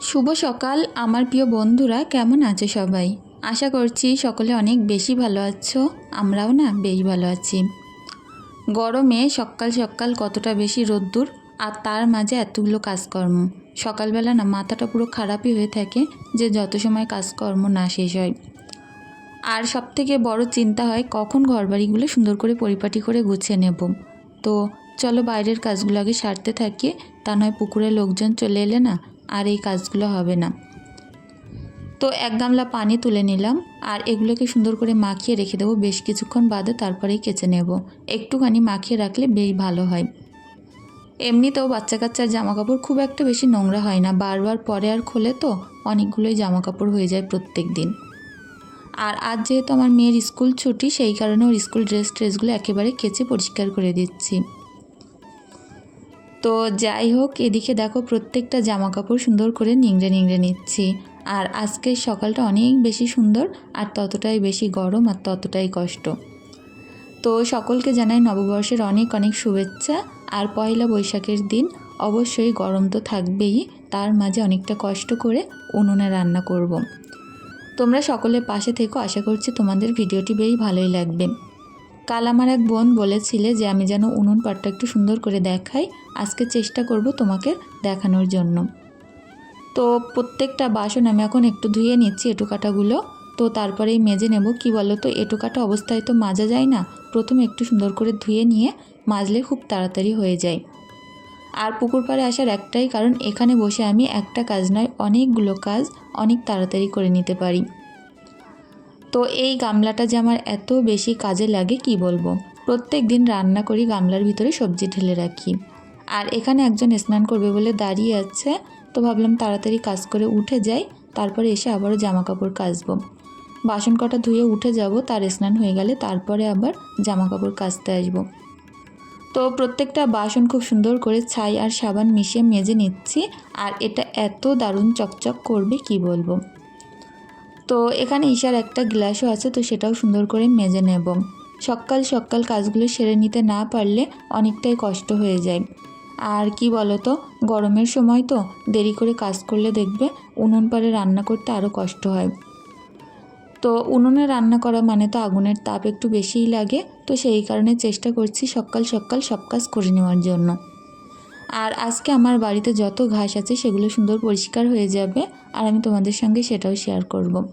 শুভ সকাল, আমার প্রিয় বন্ধুরা, কেমন আছো সবাই? আশা করছি সকলে অনেক বেশি ভালো আছো, আমরাও না বেশ ভালো আছি। গরমে সকাল সকাল কতটা বেশি রোদ্দুর, আর তার মাঝে এতগুলো কাজকর্ম। সকালবেলা না মাথাটা পুরো খারাপই হয়ে থাকে যে যত সময় কাজকর্ম না শেষ হয়। আর সব থেকে বড় চিন্তা হয় কখন ঘরবাড়িগুলো সুন্দর করে পরিপাটি করে গুছিয়ে নেব। তো চলো বাইরের কাজগুলো আগে সারতে থাকি, তা নয় পুকুরে লোকজন চলে এলে না আর এই কাজগুলো হবে না। তো এক গামলা পানি তুলে নিলাম আর এগুলোকে সুন্দর করে মাখিয়ে রেখে দেবো। বেশ কিছুক্ষণ বাদে তারপরেই কেচে নেব। একটুখানি মাখিয়ে রাখলে বেশ ভালো হয়। এমনিতেও বাচ্চা কাচ্চার জামা কাপড় খুব একটা বেশি নোংরা হয় না। বারবার পরে আর খোলে তো অনেকগুলোই জামা কাপড় হয়ে যায় প্রত্যেক দিন আর আজ যেহেতু আমার মেয়ের স্কুল ছুটি, সেই কারণে ওর স্কুল ড্রেস ট্রেসগুলো একেবারে কেচে পরিষ্কার করে দিচ্ছি। তো যাই হোক, এদিকে দেখো প্রত্যেকটা জামা কাপড় সুন্দর করে নিংড়ে নিংড়ে নিচ্ছি। আর আজকের সকালটা অনেক বেশি সুন্দর, আর ততটাই বেশি গরম, আর ততটাই কষ্ট। তো সকলকে জানাই নববর্ষের অনেক অনেক শুভেচ্ছা, আর পয়লা বৈশাখের দিন অবশ্যই গরম তো থাকবেই, তার মাঝে অনেকটা কষ্ট করে উনুনে রান্না করব। তোমরা সকলে পাশে থেকো, আশা করছি তোমাদের ভিডিওটি বেশ ভালোই লাগবে। কাল আমার এক বোন বলেছিলে যে আমি যেন উনুন পাটটা একটু সুন্দর করে দেখাই। আজকে চেষ্টা করব তোমাকে দেখানোর জন্য। তো প্রত্যেকটা বাসন আমি এখন একটু ধুয়ে নিচ্ছি এটুকাটাগুলো। তো তারপরেই মেজে নেব। কি বলো তো এটুকাটা অবস্থায় তো মাজা যায় না। প্রথমে একটু সুন্দর করে ধুয়ে নিয়ে মাজলে খুব তাড়াতাড়ি হয়ে যায়। আর পুকুর পাড়ে আসার একটাই কারণ, এখানে বসে আমি একটা কাজ নয়, অনেকগুলো কাজ অনেক তাড়াতাড়ি করে নিতে পারি। তো এই গামলাটা যে আমার এত বেশি কাজে লাগে, কি বলব? প্রত্যেক দিন রান্না করি, গামলার ভিতরে সবজি ঢেলে রাখি। আর এখানে একজন স্নান করবে বলে দাঁড়িয়ে আছে, তো ভাবলাম তাড়াতাড়ি কাজ করে উঠে যাই, তারপরে এসে আবারও জামা কাপড় কাচবো। বাসন কটা ধুয়ে উঠে যাব, তার স্নান হয়ে গেলে তারপরে আবার জামা কাপড় কাচতে আসব। তো প্রত্যেকটা বাসন খুব সুন্দর করে ছাই আর সাবান মিশিয়ে মেজে নিচ্ছি, আর এটা এত দারুণ চকচক করবে, কি বলব? তো এখানে ঈশার একটা গ্লাসও আছে, তো সেটাও সুন্দর করে মেজে নেব। সকাল সকাল কাজগুলো সেরে নিতে না পারলে অনেকটাই কষ্ট হয়ে যায়। আর কি বলো তো গরমের সময় তো দেরি করে কাজ করলে দেখবে উনুন পাড়ে রান্না করতে আরও কষ্ট হয়। তো উনুনে রান্না করা মানে তো আগুনের তাপ একটু বেশিই লাগে, তো সেই কারণে চেষ্টা করছি সকাল সকাল সব কাজ করে নেওয়ার জন্য। আর আজকে আমার বাড়িতে যত ঘাস আছে সেগুলো সুন্দর পরিষ্কার হয়ে যাবে আর আমি তোমাদের সঙ্গে সেটাও শেয়ার করব।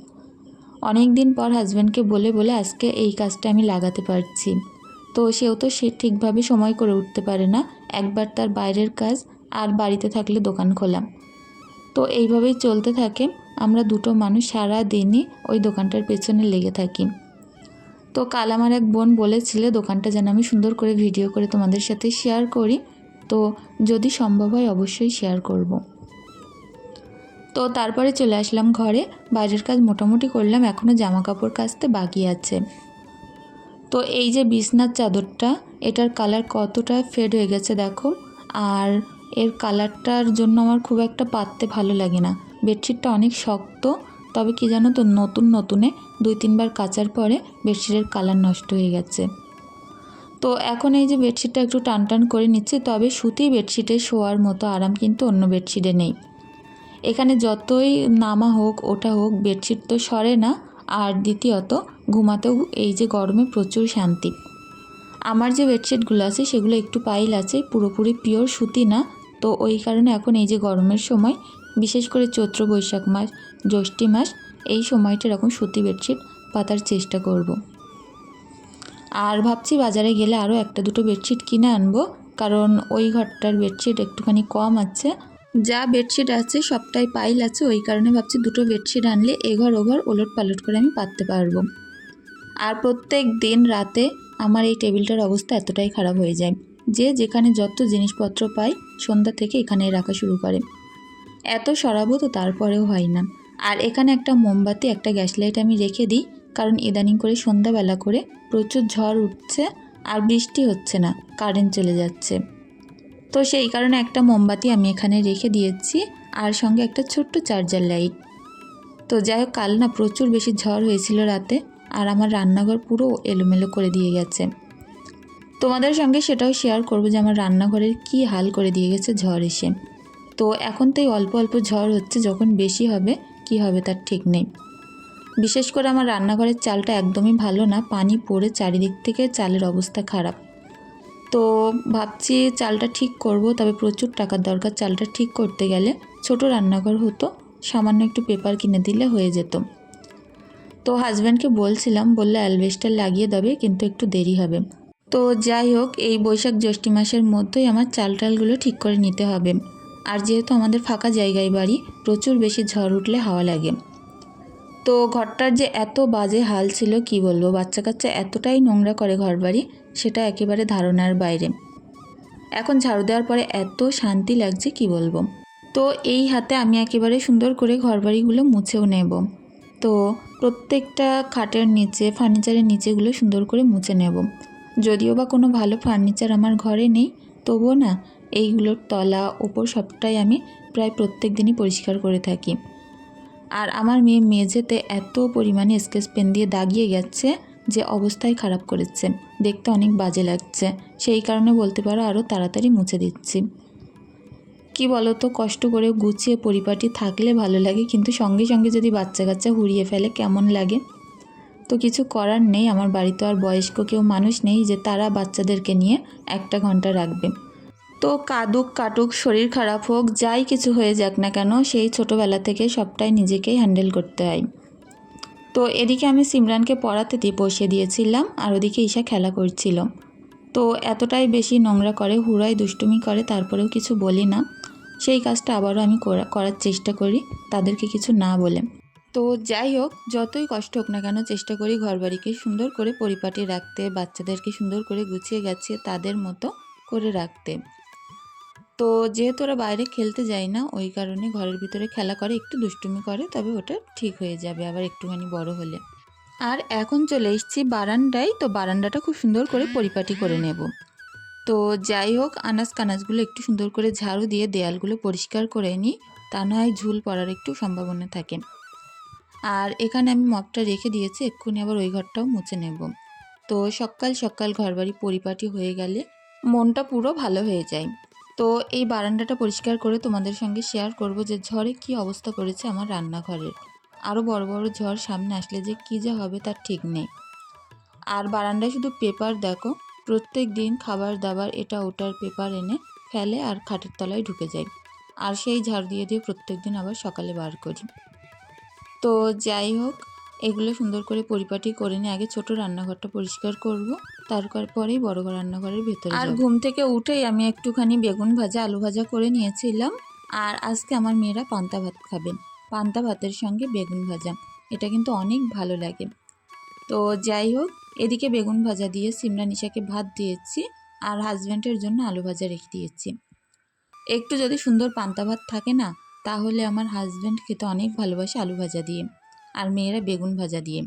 অনেক দিন পর হাজব্যান্ডকে বলে বলে আজকে এই কাজটা আমি লাগাতে পারছি। তো সেও তো সে ঠিকভাবে সময় করে উঠতে পারে না। একবার তার বাইরের কাজ আর বাড়িতে থাকলে দোকান খোলা। তো এইভাবেই চলতে থাকে। আমরা দুটো মানুষ সারা দিনই ওই দোকানটার পেছনে লেগে থাকি। তো কাল আমার এক বোন বলেছিল দোকানটা যেন আমি সুন্দর করে ভিডিও করে তোমাদের সাথে শেয়ার করি। তো যদি সম্ভব হয় অবশ্যই শেয়ার করব। তো তারপরে চলে আসলাম ঘরে। বাজার কাজ মোটামুটি করলাম এখনও জামা কাপড় কাচতে বাকি আছে। তো এই যে বিছনার চাদরটা, এটার কালার কতটা ফেড হয়ে গেছে দেখো। আর এর কালারটার জন্য আমার খুব একটা পাততে ভালো লাগে না। বেডশিটটা অনেক শক্ত, তবে কি জানো তো, নতুন নতুনে দুই তিনবার কাচার পরে বেডশিটের কালার নষ্ট হয়ে গেছে। তো এখন এই যে বেডশিটটা একটু টান টান করে নিচ্ছি, তবে সুতি বেডশিটে শোয়ার মতো আরাম কিন্তু অন্য বেডশিটে নেই এখানে যতই নামা হোক, ওটা হোক, বেডশিট তো সরে না, আর দ্বিতীয়ত, ঘুমাতেও এই যে গরমে প্রচুর শান্তি আমার যে বেডশিটগুলো আছে, সেগুলো একটু পাইল আছে, পুরোপুরি পিওর সুতি না, তো ওই কারণে এখন এই যে গরমের সময়, বিশেষ করে চৈত্র বৈশাখ মাস, জ্যৈষ্ঠী মাস, এই সময়টা এরকম সুতি বেডশিট পাতার চেষ্টা করব। আর ভাবছি বাজারে গেলে আরও একটা দুটো বেডশিট কিনে আনব, কারণ ওই ঘরটার বেডশিট একটুখানি কম আছে। যা বেডশিট আছে, সবটাই পাইল আছে, ওই কারণে ভাবছি দুটো বেডশিট আনলে এঘর ওঘর ওলট পালট করে আমি পাততে পারব। আর প্রত্যেক দিন রাতে আমার এই টেবিলটার অবস্থা এতটাই খারাপ হয়ে যায়, যে যেখানে যত জিনিসপত্র পাই সন্ধ্যা থেকে এখানে রাখা শুরু করে। এত সরাবো তো তারপরেও হয় না। আর এখানে একটা মোমবাতি, একটা গ্যাস লাইট আমি রেখে দিই কারণ ইদানিং করে সন্ধ্যাবেলা করে প্রচুর ঝড় উঠছে আর বৃষ্টি হচ্ছে না কারেন্ট চলে যাচ্ছে। তো সেই কারণে একটা মোমবাতি আমি এখানে রেখে দিয়েছি আর সঙ্গে একটা ছোট্ট চার্জার লাইট তো যাই হোক, কাল না প্রচুর বেশি ঝড় হয়েছিল রাতে আর আমার রান্নাঘর পুরো এলোমেলো করে দিয়ে গেছে। তোমাদের সঙ্গে সেটাও শেয়ার করব যে আমার রান্নাঘরের কি হাল করে দিয়ে গেছে ঝড় এসে। তো এখন তো এই অল্প অল্প ঝড় হচ্ছে, যখন বেশি হবে, কি হবে তার ঠিক নেই। বিশেষ করে আমার রান্নাঘরের চালটা একদমই ভালো না, পানি পড়ে চারিদিক থেকে চালের অবস্থা খারাপ। তো ভাবছি চালটা ঠিক করব, তবে প্রচুর টাকার দরকার চালটা ঠিক করতে গেলে। ছোট রান্নাঘর হতো, সামান্য একটু পেপার কিনে দিলে হয়ে যেত। তো হাজব্যান্ডকে বলছিলাম, বললে অ্যালবেস্টার লাগিয়ে দেবে, কিন্তু একটু দেরি হবে। তো যাই হোক, এই বৈশাখ জ্যৈষ্ঠ মাসের মধ্যেই আমার চাল টালগুলো ঠিক করে নিতে হবে। আর যেহেতু আমাদের ফাঁকা জায়গায় বাড়ি, প্রচুর বেশি ঝড় উঠলে হাওয়া লাগে। তো ঘরটার যে এত বাজে হাল ছিল, কি বলব? বাচ্চা কাচ্চা এতটাই নোংরা করে ঘর বাড়ি সেটা একেবারে ধারণার বাইরে। এখন ঝাড়ু দেওয়ার পরে এত শান্তি লাগছে, কি বলব? তো এই হাতে আমি একেবারে সুন্দর করে ঘরবাড়িগুলো মুছেও নেব। তো প্রত্যেকটা খাটের নিচে, ফার্নিচারের নিচেগুলো সুন্দর করে মুছে নেব। যদিও বা কোনো ভালো ফার্নিচার আমার ঘরে নেই, তবুও না, এইগুলোর তলা, ওপর সবটাই আমি প্রায় প্রত্যেক দিনই পরিষ্কার করে থাকি। আর আমার মেয়ে মেঝেতে এত পরিমাণে স্কেচ পেন দিয়ে দাগিয়ে গেছে যে অবস্থাই খারাপ করেছে। দেখতে অনেক বাজে লাগছে। সেই কারণে বলতে পারো আরও তাড়াতাড়ি মুছে দিচ্ছি। কি বলো তো কষ্ট করে গুছিয়ে পরিপাটি থাকলে ভালো লাগে, কিন্তু সঙ্গে সঙ্গে যদি বাচ্চা কাচ্চা হুড়িয়ে ফেলে কেমন লাগে? তো কিছু করার নেই, আমার বাড়িতে আর বয়স্ক কেউ মানুষ নেই যে তারা বাচ্চাদেরকে নিয়ে একটা ঘণ্টা রাখবে। তো কাদুক কাটুক, শরীর খারাপ হোক, যাই কিছু হয়ে যাক না কেন, সেই ছোটোবেলা থেকে সবটাই নিজেকেই হ্যান্ডেল করতে হয়। তো এদিকে আমি সিমরানকে পড়াতে দিয়ে বসে দিয়েছিলাম, আর ওদিকে ঈশা খেলা করছিল। তো এতটাই বেশি নোংরা করে হুড়াই দুষ্টুমি করে, তারপরেও কিছু বলি না। সেই কাজটা আবারও আমি করা- করার চেষ্টা করি, তাদেরকে কিছু না বলে। তো যাই হোক, যতই কষ্ট হোক না কেন, চেষ্টা করি ঘরবাড়িকে সুন্দর করে পরিপাটি রাখতে, বাচ্চাদেরকে সুন্দর করে গুছিয়ে গাছিয়ে তাদের মতো করে রাখতে। তো যেহেতু ওরা বাইরে খেলতে যায় না, ওই কারণে ঘরের ভিতরে খেলা করে, একটু দুষ্টুমি করে, তবে ওটা ঠিক হয়ে যাবে আবার একটুখানি বড় হলে। আর এখন চলে এসেছি বারান্দায়, তো বারান্দাটা খুব সুন্দর করে পরিপাটি করে নেব। তো যাই হোক, আনাজ কানাজগুলো একটু সুন্দর করে ঝাড়ু দিয়ে দেয়ালগুলো পরিষ্কার করে নিই, তা না হয় ঝুল পড়ার একটু সম্ভাবনা থাকে। আর এখানে আমি মপটা রেখে দিয়েছি, এক্ষুনি আবার ওই ঘরটাও মুছে নেব। তো সকাল সকাল ঘরবাড়ি পরিপাটি হয়ে গেলে মনটা পুরো ভালো হয়ে যায়। তো এই বারান্দাটা পরিষ্কার করে তোমাদের সঙ্গে শেয়ার করব যে ঝড়ে কি অবস্থা করেছে আমার রান্নাঘরের। আরও বড় বড় ঝড় সামনে আসলে যে কী যে হবে তার ঠিক নেই। আর বারান্দায় শুধু পেপার দেখো, প্রত্যেক দিন খাবার দাবার এটা ওটার পেপার এনে ফেলে আর খাটের তলায় ঢুকে যায়। আর সেই ঝাড় দিয়ে দিয়ে প্রত্যেক দিন আবার সকালে বার করি। তো যাই হোক এগুলো সুন্দর করে পরিপাটি করে নিয়ে আগে ছোট রান্নাঘরটা পরিষ্কার করব। তারপর পরেই বড় ঘর রান্নাঘরের ভেতরে আর ঘুম থেকে উঠেই আমি একটুখানি বেগুন ভাজা আলু ভাজা করে নিয়েছিলাম। আর আজকে আমার মেয়েরা পান্তা ভাত খাবেন পান্তা ভাতের সঙ্গে বেগুন ভাজা। এটা কিন্তু অনেক ভালো লাগে। তো যাই হোক এদিকে বেগুন ভাজা দিয়ে সিমরা নিশাকে ভাত দিয়েছি আর হাজব্যান্ডের জন্য আলু ভাজা রেখে দিয়েছি। একটু যদি সুন্দর পান্তা ভাত থাকে না তাহলে আমার হাজব্যান্ড খেতে অনেক ভালোবাসে আলু ভাজা দিয়ে। আর মেয়েরা বেগুন ভাজা দিয়ে।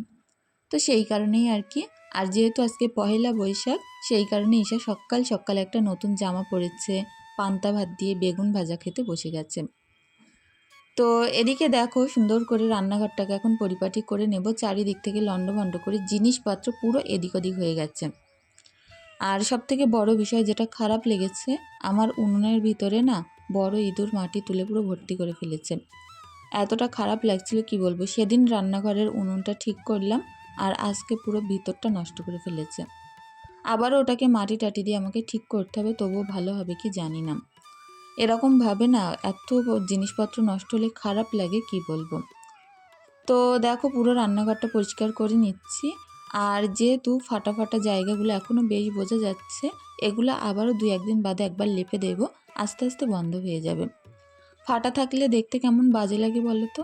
তো সেই কারণেই আর কি, আর যেহেতু আজকে পহেলা বৈশাখ, সেই কারণে ঈশা সকাল সকাল একটা নতুন জামা পরেছে, পান্তা ভাত দিয়ে বেগুন ভাজা খেতে বসে গেছে। তো এদিকে দেখো সুন্দর করে রান্নাঘরটাকে এখন পরিপাটি করে নেব, চারিদিক থেকে লণ্ডভণ্ড করে জিনিসপত্র পুরো এদিক ওদিক হয়ে গেছে। আর সব থেকে বড় বিষয় যেটা খারাপ লেগেছে, আমার উনুনের ভিতরে না বড় ইঁদুর মাটি তুলে পুরো ভর্তি করে ফেলেছে। এতটা খারাপ লাগছিল কি বলব? সেদিন রান্নাঘরের উনুনটা ঠিক করলাম আর আজকে পুরো ভিতরটা নষ্ট করে ফেলেছে। আবারও ওটাকে মাটি টাটি দিয়ে আমাকে ঠিক করতে হবে, তবুও ভালো হবে কি জানি না। এরকমভাবে না এত জিনিসপত্র নষ্ট হলে খারাপ লাগে কি বলব? তো দেখো পুরো রান্নাঘরটা পরিষ্কার করে নিচ্ছি আর যেহেতু ফাটা ফাটা জায়গাগুলো এখনও বেশ বোঝা যাচ্ছে, এগুলো আবারও দু একদিন বাদে একবার লেপে দেবো, আস্তে আস্তে বন্ধ হয়ে যাবে। ফাটা থাকলে দেখতে কেমন বাজে লাগে বলো তো?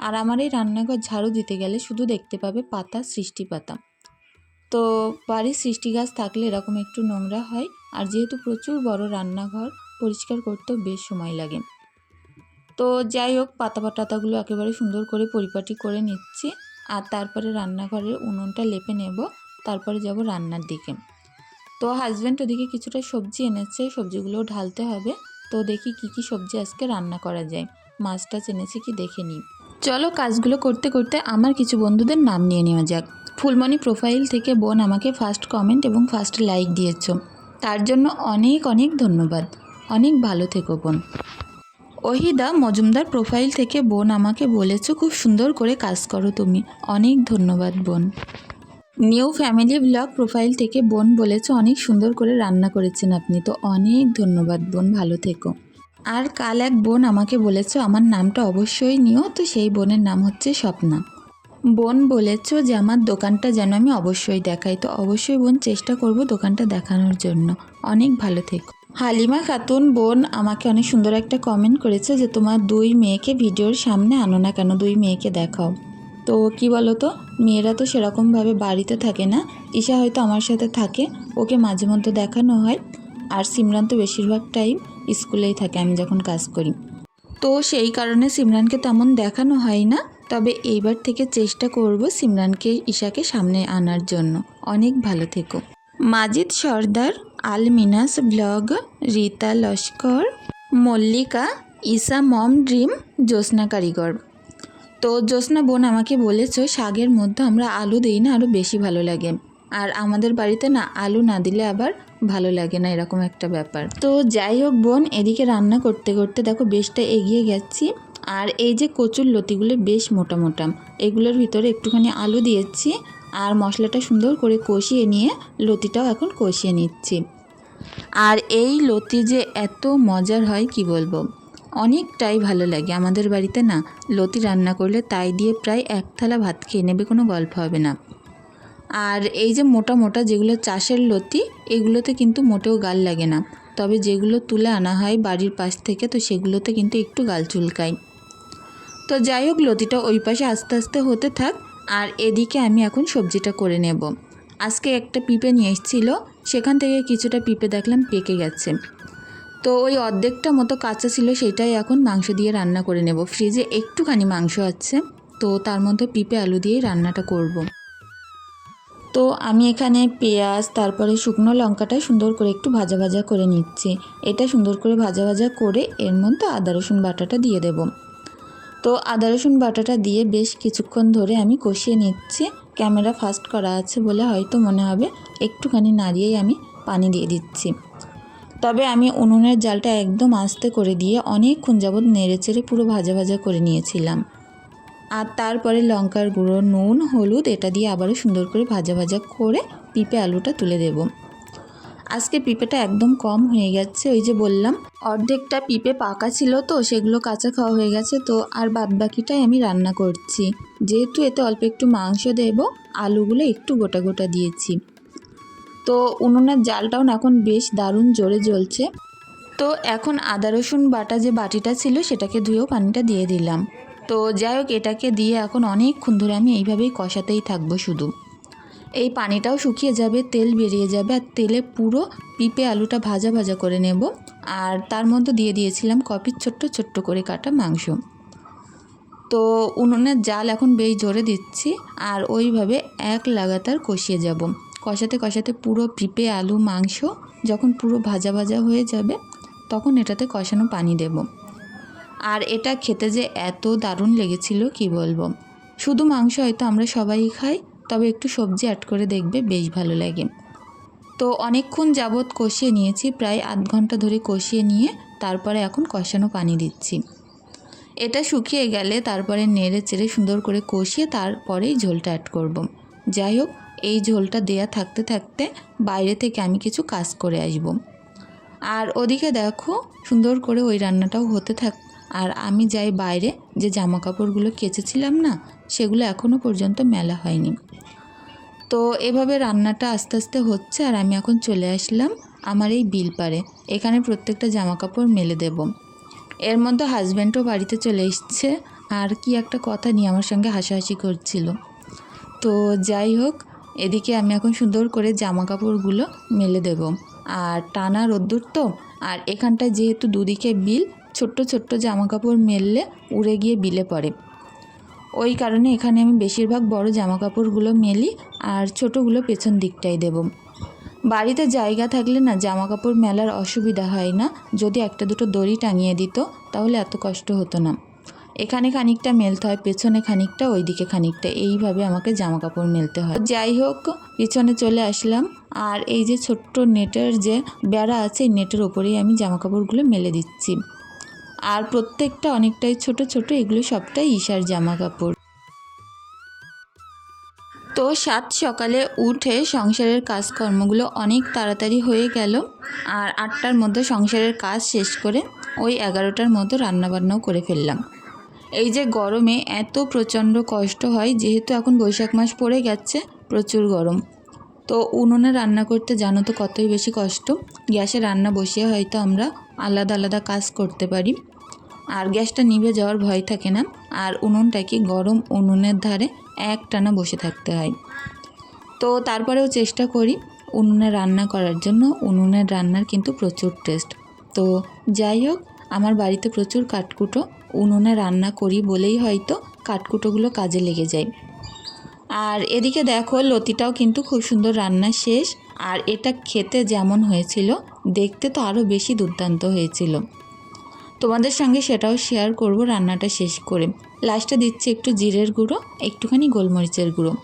আর আমার এই রান্নাঘর ঝাড়ু দিতে গেলে শুধু দেখতে পাবে পাতা, সৃষ্টি পাতা। তো বাড়ির সৃষ্টি গাছ থাকলে এরকম একটু নোংরা হয়, আর যেহেতু প্রচুর বড় রান্নাঘর, পরিষ্কার করতেও বেশ সময় লাগে। তো যাই হোক, পাতা পাতাগুলো একেবারে সুন্দর করে পরিপাটি করে নিচ্ছি, আর তারপরে রান্নাঘরের উনুনটা লেপে নেব, তারপরে যাব রান্নার দিকে। তো হাজব্যান্ড ওদিকে কিছুটা সবজি এনেছে, সবজিগুলোও ঢালতে হবে। তো দেখি কি কি সবজি আজকে রান্না করা যায়। মাছটা এনেছে কি দেখে নিই চলো কাজগুলো করতে করতে আমার কিছু বন্ধুদের নাম নিয়ে নেওয়া যাক। ফুলমণি প্রোফাইল থেকে বোন আমাকে ফার্স্ট কমেন্ট এবং ফার্স্ট লাইক দিয়েছ। তার জন্য অনেক অনেক ধন্যবাদ। অনেক ভালো থেকো বোন। ওহিদা মজুমদার প্রোফাইল থেকে বোন আমাকে বলেছ, খুব সুন্দর করে কাজ করো তুমি। অনেক ধন্যবাদ বোন। নিউ ফ্যামিলি ব্লগ প্রোফাইল থেকে বোন বলেছে অনেক সুন্দর করে রান্না করেছেন আপনি, তো অনেক ধন্যবাদ বোন, ভালো থেকো। আর কাল এক বোন আমাকে বলেছ, আমার নামটা অবশ্যই নিও, তো সেই বোনের নাম হচ্ছে স্বপ্না। বোন বলেছ যে, আমার দোকানটা যেন আমি অবশ্যই দেখাই। তো অবশ্যই বোন চেষ্টা করব দোকানটা দেখানোর জন্য। অনেক ভালো থেকো। হালিমা খাতুন বোন আমাকে অনেক সুন্দর একটা কমেন্ট করেছে যে, তোমার দুই মেয়েকে ভিডিওর সামনে আনো না কেন? দুই মেয়েকে দেখাও। তো কি বলো তো মেয়েরা তো সেরকমভাবে বাড়িতে থাকে না। ঈশা হয়তো আমার সাথে থাকে। ওকে মাঝে মধ্যে দেখানো হয়। আর সিমরান তো বেশিরভাগ টাইম স্কুলেই থাকে, আমি যখন কাজ করি। তো সেই কারণে সিমরানকে তেমন দেখানো হয় না। তবে এইবার থেকে চেষ্টা করব সিমরানকে, ঈশাকে সামনে আনার জন্য। অনেক ভালো থেকো। Majid Sardar, Alminas blog, Rita Laskar, Mallika, Isha mom dream, Jyotsna Karigar. তো জ্যোৎস্না বোন আমাকে বলেছ শাকের মধ্যে আমরা আলু দিই না আরও বেশি ভালো লাগে। আর আমাদের বাড়িতে না, আলু না দিলে আবার ভালো লাগে না, এরকম একটা ব্যাপার। তো যাই হোক বোন, এদিকে রান্না করতে করতে দেখো বেশটা এগিয়ে গেছি। আর এই যে কচুর লতিগুলো বেশ মোটা মোটা, এগুলোর ভিতরে একটুখানি আলু দিয়েছি আর মশলাটা সুন্দর করে কষিয়ে নিয়ে লতিটাও এখন কষিয়ে নিচ্ছি। আর এই লতি যে এত মজার হয়, কি বলব? অনেকটাই ভালো লাগে। আমাদের বাড়িতে না, লতি রান্না করলে তাই দিয়ে প্রায় এক থালা ভাত খেয়ে নেবে কোনো গল্প হবে না। আর এই যে মোটা মোটা যেগুলো চাষের লতি, এগুলোতে কিন্তু মোটেও গাল লাগে না। তবে যেগুলো তুলে আনা হয় বাড়ির পাশ থেকে, তো সেগুলোতে কিন্তু একটু গাল চুলকায়। তো যাই হোক, লতিটা ওই পাশে আস্তে আস্তে হতে থাক, আর এদিকে আমি এখন সবজিটা করে নেব। আজকে একটা পিঁপে নিয়ে এসেছিল, সেখান থেকে কিছুটা পিঁপে দেখলাম পেকে গেছে। তো ওই অর্ধেকটা মতো কাঁচা ছিল সেটাই এখন মাংস দিয়ে রান্না করে নেব। ফ্রিজে একটুখানি মাংস আছে, তো তার মধ্যে পিঁপে আলু দিয়েই রান্নাটা করব। তো আমি এখানে পেঁয়াজ, তারপরে শুকনো লঙ্কাটা সুন্দর করে একটু ভাজা ভাজা করে নিচ্ছি। এটা সুন্দর করে ভাজা ভাজা করে এর মধ্যে আদা, রসুন বাটাটা দিয়ে দেব। তো আদা, রসুন বাটাটা দিয়ে বেশ কিছুক্ষণ ধরে আমি কষিয়ে নিচ্ছি। ক্যামেরা ফাস্ট করা আছে বলে হয়তো মনে হবে, একটুখানি নাড়িয়েই আমি পানি দিয়ে দিচ্ছি। তবে আমি উনুনের জালটা একদম আস্তে করে দিয়ে অনেকক্ষণ যাবৎ নেড়ে চেড়ে পুরো ভাজা ভাজা করে নিয়েছিলাম। আর তারপরে লঙ্কার গুঁড়ো, নুন, হলুদ এটা দিয়ে আবারও সুন্দর করে ভাজা ভাজা করে পিঁপে আলুটা তুলে দেব। আজকে পিঁপেটা একদম কম হয়ে গেছে, ওই যে বললাম, অর্ধেকটা পিঁপে পাকা ছিল তো, সেগুলো কাঁচা খাওয়া হয়ে গেছে তো, আর বাদ বাকিটাই আমি রান্না করছি। যেহেতু এতে অল্প একটু মাংস দেব, আলুগুলো একটু গোটা গোটা দিয়েছি। তো উনুনের জালটাও এখন বেশ দারুণ জোরে জ্বলছে। তো এখন আদা, রসুন বাটা যে বাটিটা ছিল সেটাকে ধুয়েও পানিটা দিয়ে দিলাম। তো যাই হোক, এটাকে দিয়ে এখন অনেকক্ষণ ধরে আমি এইভাবেই কষাতেই থাকব শুধু। এই পানিটাও শুকিয়ে যাবে, তেল বেরিয়ে যাবে আর তেলে পুরো পিঁপে আলুটা ভাজা ভাজা করে নেব। আর তার মধ্যে দিয়ে দিয়েছিলাম কপির ছোট্ট ছোট্ট করে কাটা মাংস। তো উনুনের জাল এখন বেশ জোরে দিচ্ছি আর ওইভাবে এক লাগাতার কষিয়ে যাব। কষাতে কষাতে পুরো পিঁপে আলু মাংস যখন পুরো ভাজা ভাজা হয়ে যাবে, তখন এটাতে কষানো পানি দেব। আর এটা খেতে যে এত দারুণ লেগেছিল, কি বলব? শুধু মাংস হয়তো আমরা সবাই খাই, তবে একটু সবজি অ্যাড করে দেখবে বেশ ভালো লাগে। তো অনেকক্ষণ যাবৎ কষিয়ে নিয়েছি, প্রায় আধ ঘণ্টা ধরে কষিয়ে নিয়ে তারপরে এখন কষানো পানি দিচ্ছি। এটা শুকিয়ে গেলে তারপরে নেড়ে চেড়ে সুন্দর করে কষিয়ে তারপরেই ঝোলটা অ্যাড করব। যাই হোক এই ঝোলটা দেয়া থাকতে থাকতে বাইরে থেকে আমি কিছু কাজ করে আসব। আর ওদিকে দেখো, সুন্দর করে ওই রান্নাটাও হতে থাক, আর আমি যাই বাইরে, যে জামা কাপড়গুলো কেচেছিলাম না, সেগুলো এখনও পর্যন্ত মেলা হয়নি। তো এভাবে রান্নাটা আস্তে আস্তে হচ্ছে, আর আমি এখন চলে আসলাম আমার এই বিল পারে এখানে প্রত্যেকটা জামা কাপড় মেলে দেব। এর মধ্যে হাজব্যান্ডও বাড়িতে চলে এসছে, আর কি একটা কথা নিয়ে আমার সঙ্গে হাসাহাসি করছিল। তো যাই হোক এদিকে আমি এখন সুন্দর করে জামা কাপড়গুলো মেলে দেব। আর টানা রোদ্দুর তো, আর এখানটায় যেহেতু দুদিকে বিল, ছোট্ট ছোট্ট জামা কাপড় মেললে উড়ে গিয়ে বিলে পড়ে। ওই কারণে এখানে আমি বেশিরভাগ বড় জামা কাপড়গুলো মেলি আর ছোটোগুলো পেছন দিকটাই দেব। বাড়িতে জায়গা থাকলে না জামা কাপড় মেলার অসুবিধা হয় না। যদি একটা দুটো দড়ি টাঙিয়ে দিত, তাহলে এত কষ্ট হতো না। এখানে খানিকটা মেলতে হয়, পেছনে খানিকটা, ওইদিকে খানিকটা। এইভাবে আমাকে জামা কাপড় মেলতে হয়। যাই হোক, পিছনে চলে আসলাম। আর এই যে ছোট্ট নেটের যে বেড়া আছে, এই নেটের ওপরেই আমি জামা কাপড়গুলো মেলে দিচ্ছি। আর প্রত্যেকটা অনেকটাই ছোট ছোট, এগুলো সবটাই ঈশার জামা কাপড় তো সাত সকালে উঠে সংসারের কাজকর্মগুলো অনেক তাড়াতাড়ি হয়ে গেল। আর আটটার মধ্যে সংসারের কাজ শেষ করে ওই এগারোটার মতো রান্নাবান্নাও করে ফেললাম। এই যে গরমে এত প্রচণ্ড কষ্ট হয়, যেহেতু এখন বৈশাখ মাস পড়ে গেছে, প্রচুর গরম। তো উনুনে রান্না করতে জানো তো কতই বেশি কষ্ট? গ্যাসে রান্না বসিয়ে হয়তো আমরা আলাদা আলাদা কাজ করতে পারি। আর গ্যাসটা নিভে যাওয়ার ভয় থাকে না। আর উনুনটাকে গরম উনুনের ধারে একটানা বসে থাকতে হয়। তো তারপরেও চেষ্টা করি উনুনে রান্না করার জন্য। উনুনের রান্নার কিন্তু প্রচুর টেস্ট তো যাই হোক, আমার বাড়িতে প্রচুর কাঠকুটো। উনুনে রান্না করি বলেই হয়তো কাঠকুটোগুলো কাজে লেগে যায়। আর এদিকে দেখো, লতিটাও কিন্তু খুব সুন্দর রান্না শেষ। আর এটা খেতে যেমন হয়েছিল, দেখতে তো আরও বেশি দুর্দান্ত হয়েছিল। তোমাদের সঙ্গে সেটাও শেয়ার করব রান্নাটা শেষ করে। লাস্টে দিচ্ছি একটু জিরের গুঁড়ো, একটুখানি গোলমরিচের গুঁড়ো।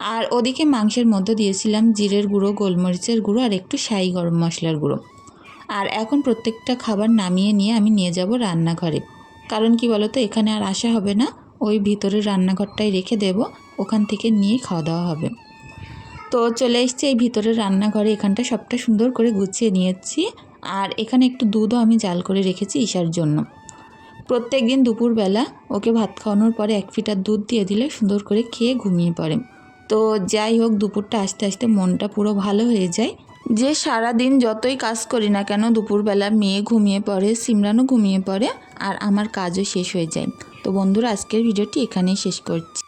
আর ওদিকে মাংসের মধ্যে দিয়েছিলাম জিরের গুঁড়ো, গোলমরিচের গুঁড়ো আর একটু শাহি গরম মশলার গুঁড়ো। আর এখন প্রত্যেকটা খাবার নামিয়ে নিয়ে আমি নিয়ে যাব রান্নাঘরে। কারণ কি বলতো, এখানে আর আসা হবে না। ওই ভিতরের রান্নাঘরটাই রেখে দেব। ওখান থেকে নিয়ে খাওয়া দাওয়া হবে। তো চলে এসছি এই ভিতরের রান্নাঘরে। এখানটা সবটা সুন্দর করে গুছিয়ে নিয়েছি। আর এখানে একটু দুধও আমি জাল করে রেখেছি ঈশার জন্য। প্রত্যেক দিন দুপুরবেলা ওকে ভাত খাওয়ানোর পরে এক ফিটার দুধ দিয়ে দিলে সুন্দর করে খেয়ে ঘুমিয়ে পড়ে। তো যাই হোক, দুপুরটা আস্তে আস্তে মনটা পুরো ভালো হয়ে যায়। যে সারা দিন যতই কাজ করি না কেন, দুপুরবেলা মেয়ে ঘুমিয়ে পড়ে, সিমরানও ঘুমিয়ে পড়ে, আর আমার কাজও শেষ হয়ে যায়। তো বন্ধুরা, আজকের ভিডিওটি এখানেই শেষ করছি।